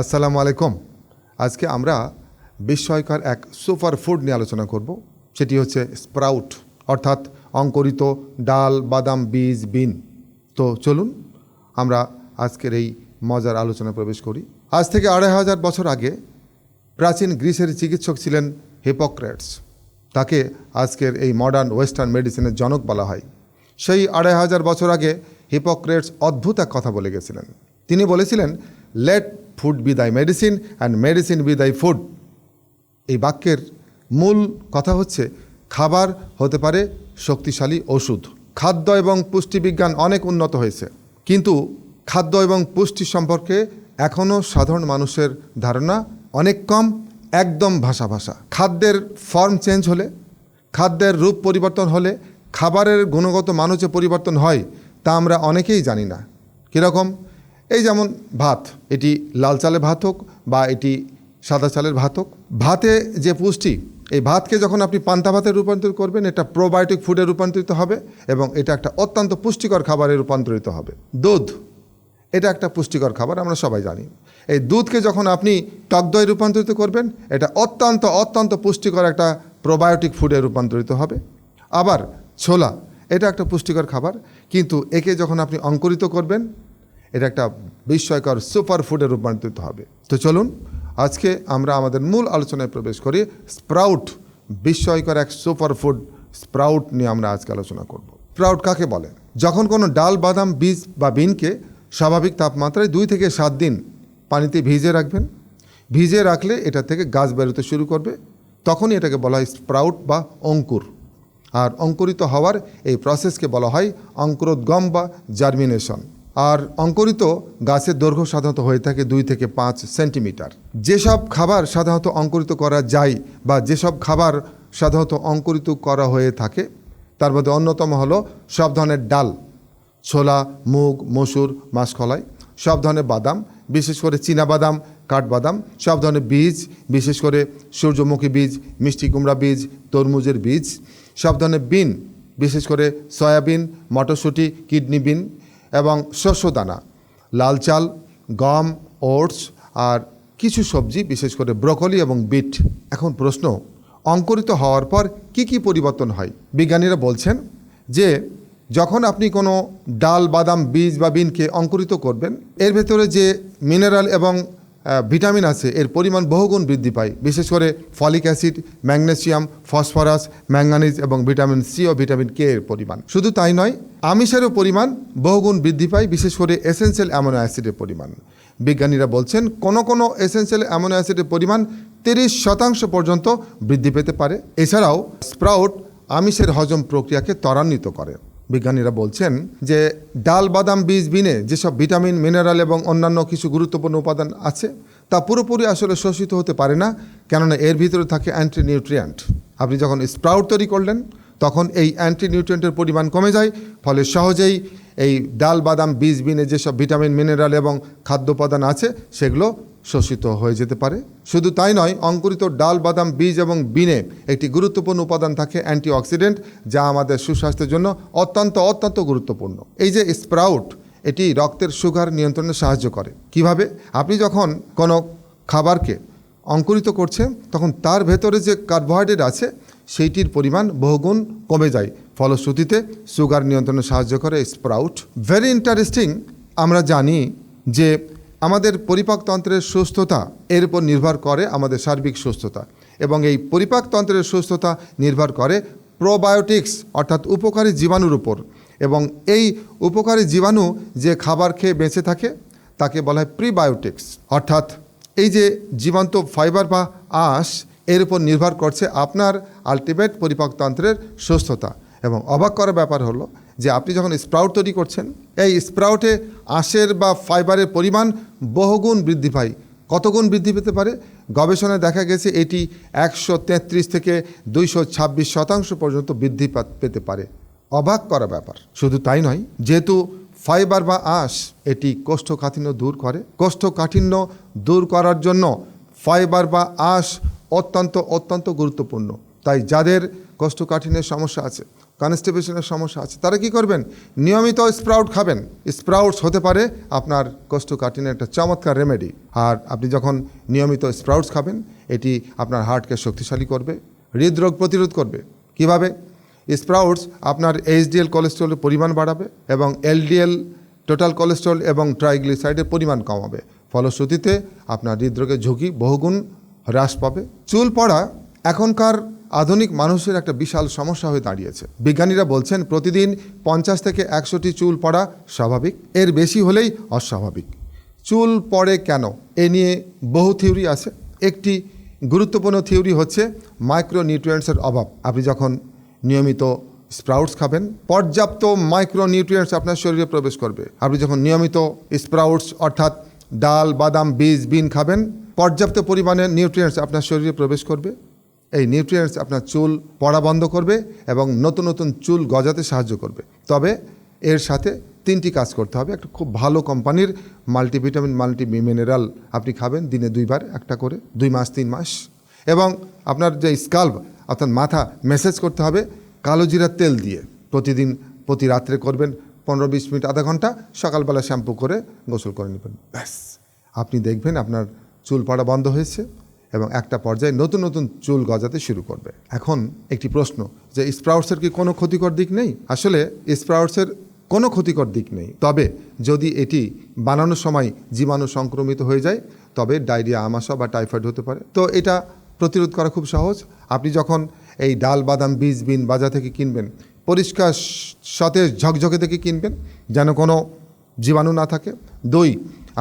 আসসালামু আলাইকুম। আজকে আমরা বিস্ময়কর এক সুপার ফুড নিয়ে আলোচনা করব, সেটি হচ্ছে স্প্রাউট, অর্থাৎ অঙ্কুরিত ডাল, বাদাম, বীজ, বিন। তো চলুন, আমরা আজকের এই মজার আলোচনা প্রবেশ করি। আজ থেকে আড়াই হাজার বছর আগে প্রাচীন গ্রিসের চিকিৎসক ছিলেন হিপোক্রেটস। তাকে আজকের এই মডার্ন ওয়েস্টার্ন মেডিসিনের জনক বলা হয়। সেই আড়াই হাজার বছর আগে হিপোক্রেটস অদ্ভুত এক কথা বলে গেছিলেন। তিনি বলেছিলেন let food be thy medicine and medicine be thy food এই বাক্যের মূল কথা হচ্ছে, খাবার হতে পারে শক্তিশালী ওষুধ। খাদ্য এবং পুষ্টিবিজ্ঞান অনেক উন্নত হয়েছে। কিন্তু খাদ্য এবং পুষ্টি সম্পর্কে এখনও সাধারণ মানুষের ধারণা অনেক কম, একদম ভাষা ভাষা খাদ্যের ফর্ম চেঞ্জ হলে, খাদ্যের রূপ পরিবর্তন হলে, খাবারের গুণগত মান যে পরিবর্তন হয়, তা আমরা অনেকেই জানি না। কীরকম? এই যেমন ভাত, এটি লাল চালের ভাত হোক বা এটি সাদা চালের ভাত হোক, ভাতে যে পুষ্টি, এই ভাতকে যখন আপনি পান্তা ভাতে রূপান্তর করবেন, এটা প্রোবায়োটিক ফুডে রূপান্তরিত হবে এবং এটা একটা অত্যন্ত পুষ্টিকর খাবারে রূপান্তরিত হবে। দুধ, এটা একটা পুষ্টিকর খাবার, আমরা সবাই জানি। এই দুধকে যখন আপনি টক দই রূপান্তরিত করবেন, এটা অত্যন্ত অত্যন্ত পুষ্টিকর একটা প্রোবায়োটিক ফুডে রূপান্তরিত হবে। আবার ছোলা, এটা একটা পুষ্টিকর খাবার, কিন্তু একে যখন আপনি অঙ্কুরিত করবেন এটা একটা বিস্ময়কর সুপার ফুডে রূপান্তরিত হবে। তো চলুন, আজকে আমরা আমাদের মূল আলোচনায় প্রবেশ করি স্প্রাউট, বিস্ময়কর এক সুপার ফুড স্প্রাউট নিয়ে আমরা আজকে আলোচনা করব। স্প্রাউট কাকে বলে? যখন কোনো ডাল, বাদাম, বীজ বা বিনকে স্বাভাবিক তাপমাত্রায় দুই থেকে সাত দিন পানিতে ভিজে রাখবেন। ভিজে রাখলে এটা থেকে গাছ বেরোতে শুরু করবে। তখনই এটাকে বলা হয় স্প্রাউট বা অঙ্কুর। আর অঙ্কুরিত হওয়ার এই প্রসেসকে বলা হয় অঙ্কুরোদ্গম বা জার্মিনেশন আর অঙ্কুরিত গাছের দৈর্ঘ্য সাধারণত হয়ে থাকে দুই থেকে পাঁচ সেন্টিমিটার। যেসব খাবার সাধারণত অঙ্কুরিত করা যায় বা যেসব খাবার সাধারণত অঙ্কুরিত করা হয়ে থাকে, তার মধ্যে অন্যতম হলো সব ধরনের ডাল, ছোলা, মুগ, মসুর, মাসকলাই, সব ধরনের বাদাম, বিশেষ করে বাদাম কাঠবাদাম, সব ধরনের বীজ, বিশেষ করে সূর্যমুখী বীজ, মিষ্টি কুমড়া বীজ, তরমুজের বীজ, সব ধরনের বিন, বিশেষ করে সয়াবিন, মটরশুঁটি, কিডনি বিন এবং শস্য দানা, লাল চাল, গম, ওটস আর কিছু সবজি, বিশেষ করে ব্রকলি এবং বিট। এখন প্রশ্ন, অঙ্কুরিত হওয়ার পর কি কি পরিবর্তন হয়? বিজ্ঞানীরা বলছেন যে, যখন আপনি কোনো ডাল, বাদাম, বীজ বা বিনকে অঙ্কুরিত করবেন, এর ভেতরে যে মিনারেল এবং ভিটামিন আছে, এর পরিমাণ বহুগুণ বৃদ্ধি পায়। বিশেষ করে folic acid, magnesium, phosphorus, manganese এবং ভিটামিন সি ও ভিটামিন কে এর পরিমাণ। শুধু তাই নয়, আমিষেরও পরিমাণ বহুগুণ বৃদ্ধি পায়, বিশেষ করে এসেন্সিয়াল অ্যামোনো অ্যাসিডের পরিমাণ। বিজ্ঞানীরা বলছেন, কোনো কোনো এসেন্সিয়াল অ্যামোনো অ্যাসিডের পরিমাণ তিরিশ শতাংশ পর্যন্ত বৃদ্ধি পেতে পারে। এছাড়াও স্প্রাউট আমিষের হজম প্রক্রিয়াকে ত্বরান্বিত করে। বিজ্ঞানীরা বলছেন যে ডাল, বাদাম, বীজ, বিনে যেসব ভিটামিন, মিনারেল এবং অন্যান্য কিছু গুরুত্বপূর্ণ উপাদান আছে, তা পুরোপুরি আসলে শোষিত হতে পারে না, কেননা এর ভিতরে থাকে অ্যান্টি নিউট্রিয়েন্ট আপনি যখন স্প্রাউট তৈরি করলেন, তখন এই অ্যান্টি নিউট্রিয়েন্টের পরিমাণ কমে যায়, ফলে সহজেই এই ডাল, বাদাম, বীজ, বিনে যেসব ভিটামিন, মিনারেল এবং খাদ্য উপাদান আছে, সেগুলো শোষিত হয়ে যেতে পারে। শুধু তাই নয়, অঙ্কুরিত ডাল, বাদাম, বীজ এবং বিনে একটি গুরুত্বপূর্ণ উপাদান থাকে অ্যান্টিঅক্সিডেন্ট, যা আমাদের সুস্বাস্থ্যের জন্য অত্যন্ত অত্যন্ত গুরুত্বপূর্ণ। এই যে স্প্রাউট, এটি রক্তের সুগার নিয়ন্ত্রণে সাহায্য করে। কীভাবে? আপনি যখন কোনো খাবারকে অঙ্কুরিত করছেন, তখন তার ভেতরে যে কার্বোহাইড্রেট আছে, সেইটির পরিমাণ বহুগুণ কমে যায়। ফলশ্রুতিতে, সুগার নিয়ন্ত্রণে সাহায্য করে স্প্রাউট। ভেরি ইন্টারেস্টিং আমরা জানি যে আমাদের পরিপাকতন্ত্রের সুস্থতা এর উপর নির্ভর করে আমাদের সার্বিক সুস্থতা এবং এই পরিপাকতন্ত্রের সুস্থতা নির্ভর করে প্রোবায়োটিক্স অর্থাৎ উপকারী জীবাণুর উপর এবং এই উপকারী জীবাণু যে খাবার খেয়ে বেঁচে থাকে, তাকে বলা হয় প্রিবায়োটিক্স। অর্থাৎ এই যে জীবন্ত ফাইবার বা আঁশ, এর উপর নির্ভর করছে আপনার আলটিমেট পরিপাকতন্ত্রের সুস্থতা। এবং অবাক করার ব্যাপার হলো যে আপনি যখন স্প্রাউট তৈরি করছেন, এই স্প্রাউটে আঁশের বা ফাইবারের পরিমাণ বহুগুণ বৃদ্ধি পায়। কতগুণ বৃদ্ধি পেতে পারে? গবেষণায় দেখা গেছে এটি একশো তেত্রিশ থেকে দুইশো ছাব্বিশ শতাংশ পর্যন্ত বৃদ্ধি পেতে পারে। অবাক করা ব্যাপার। শুধু তাই নয়, যেহেতু ফাইবার বা আঁশ এটি কোষ্ঠকাঠিন্য দূর করে, কোষ্ঠকাঠিন্য দূর করার জন্য ফাইবার বা আঁশ অত্যন্ত অত্যন্ত গুরুত্বপূর্ণ। তাই যাদের কোষ্ঠকাঠিন্যের সমস্যা আছে কনস্টিপেশনের সমস্যা আছে। তারা কি করবেন? নিয়মিত স্প্রাউট খাবেন। স্প্রাউটস হতে পারে আপনার কোষ্ঠকাঠিনের একটা চমৎকার রেমেডি আর আপনি যখন নিয়মিত স্প্রাউটস খাবেন, এটি আপনার হার্টকে শক্তিশালী করবে, হৃদরোগ প্রতিরোধ করবে। কীভাবে? স্প্রাউটস আপনার এইচডিএল কোলেস্ট্রলের পরিমাণ বাড়াবে এবং এলডিএল টোটাল কোলেস্ট্রল এবং ট্রাইগ্লিসাইডের পরিমাণ কমাবে। ফলশ্রুতিতে আপনার হৃদরোগের ঝুঁকি বহুগুণ হ্রাস পাবে। চুল পড়া এখনকার আধুনিক মানুষের একটা বিশাল সমস্যা হয়ে দাঁড়িয়েছে। বিজ্ঞানীরা বলছেন, প্রতিদিন পঞ্চাশ থেকে একশোটি চুল পড়া স্বাভাবিক। এর বেশি হলেই অস্বাভাবিক। চুল পড়ে কেন? এ নিয়ে বহু থিওরি আছে। একটি গুরুত্বপূর্ণ থিওরি হচ্ছে মাইক্রোনিউট্রিয়েন্টসের অভাব। আপনি যখন নিয়মিত স্প্রাউটস খাবেন, পর্যাপ্ত মাইক্রোনিউট্রিয়েন্টস আপনার শরীরে প্রবেশ করবে। আপনি যখন নিয়মিত স্প্রাউটস, অর্থাৎ ডাল, বাদাম, বীজ, বিন খাবেন, পর্যাপ্ত পরিমাণে নিউট্রিয়েন্টস আপনার শরীরে প্রবেশ করবে। এই নিউট্রিয়েন্টস আপনার চুল পড়া বন্ধ করবে এবং নতুন নতুন চুল গজাতে সাহায্য করবে। তবে এর সাথে তিনটি কাজ করতে হবে। একটা খুব ভালো কোম্পানির মাল্টিভিটামিন মাল্টি মিনারেল আপনি খাবেন, দিনে দুইবার, একটা করে, দুই মাস, তিন মাস। এবং আপনার যে স্কাল্প অর্থাৎ মাথা মেসেজ করতে হবে, কালো জিরার তেল দিয়ে। প্রতিদিন, প্রতি রাত্রে করবেন পনেরো বিশ মিনিট, আধা ঘণ্টা, সকালবেলা শ্যাম্পু করে গোসল করে নেবেন। ব্যাস। আপনি দেখবেন আপনার চুল পড়া বন্ধ হয়েছে। এবং একটা পর্যায়ে নতুন নতুন চুল গজাতে শুরু করবে। এখন একটি প্রশ্ন যে স্প্রাউটসের কি কোনো ক্ষতিকর দিক নেই? আসলে স্প্রাউটসের কোনো ক্ষতিকর দিক নেই। তবে যদি এটি বানানোর সময় জীবাণু সংক্রমিত হয়ে যায়, তবে ডায়রিয়া আমাশা বা টাইফয়েড হতে পারে। তো এটা প্রতিরোধ করা খুব সহজ। আপনি যখন এই ডাল, বাদাম, বীজ, বিন বাজার থেকে কিনবেন, পরিষ্কার সতেজ ঝকঝকে থেকে কিনবেন, যেন কোনো জীবাণু না থাকে। দুই,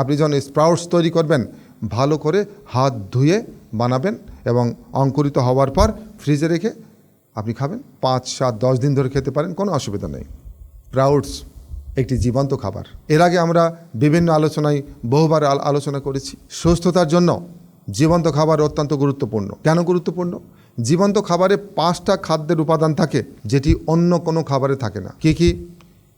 আপনি যখন স্প্রাউটস তৈরি করবেন ভালো করে হাত ধুয়ে বানাবেন এবং অঙ্কুরিত হওয়ার পর ফ্রিজে রেখে আপনি খাবেন। পাঁচ, সাত, দশ দিন ধরে খেতে পারেন, কোনো অসুবিধা নেই। স্প্রাউটস একটি জীবন্ত খাবার। এর আগে আমরা বিভিন্ন আলোচনায় বহুবার আল- আলোচনা করেছি। সুস্থতার জন্য জীবন্ত খাবার অত্যন্ত গুরুত্বপূর্ণ। কেন গুরুত্বপূর্ণ? জীবন্ত খাবারে পাঁচটা খাদ্যের উপাদান থাকে, যেটি অন্য কোনো খাবারে থাকে না। কি কি?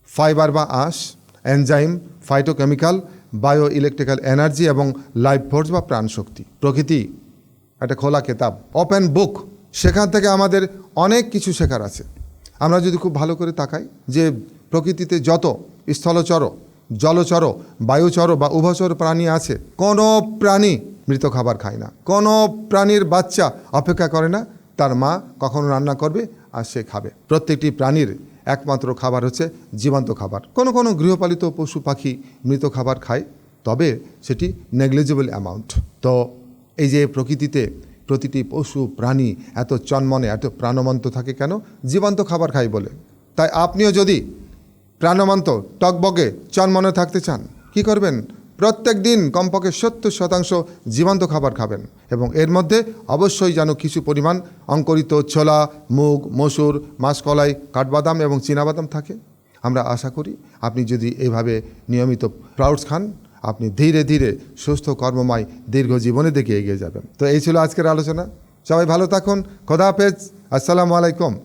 ফাইবার বা আঁশ, enzyme phytochemical bio electrical energy এবং লাইফ ফোর্স বা প্রাণশক্তি প্রকৃতি, একটা খোলা কেতাব ওপেন বুক সেখান থেকে আমাদের অনেক কিছু শেখার আছে। আমরা যদি খুব ভালো করে তাকাই যে প্রকৃতিতে যত স্থলচর, জলচর, বায়ুচর বা উভচর প্রাণী আছে, কোনো প্রাণী মৃত খাবার খায় না। কোনো প্রাণীর বাচ্চা অপেক্ষা করে না, তার মা কখনো রান্না করবে আর সে খাবে। প্রত্যেকটি প্রাণীর একমাত্র খাবার হচ্ছে জীবন্ত খাবার। কোনো কোনো গৃহপালিত পশু পাখি মৃত খাবার খায়, তবে সেটি নেগলিজেবল অ্যামাউন্ট তো এই যে প্রকৃতিতে প্রতিটি পশু, প্রাণী এত চন্মনে, এত প্রাণবন্ত থাকে কেন? জীবান্ত খাবার খায় বলে। তাই আপনিও যদি প্রাণবন্ত, টকবগে, চন্মনে থাকতে চান, কি করবেন? প্রত্যেক দিন কমপক্ষে সত্তর শতাংশ জীবন্ত খাবার খাবেন এবং এর মধ্যে অবশ্যই যেন কিছু পরিমাণ অঙ্কুরিত ছোলা, মুগ, মসুর, মাসকলাই, কাঠবাদাম এবং চীনাবাদাম থাকে। আমরা আশা করি আপনি যদি এইভাবে নিয়মিত স্প্রাউটস খান, আপনি ধীরে ধীরে সুস্থ, কর্মময়, দীর্ঘ জীবনের দিকে এগিয়ে যাবেন। তো এই ছিল আজকের আলোচনা। সবাই ভালো থাকুন। খোদা হাফেজ। আসসালামু আলাইকুম।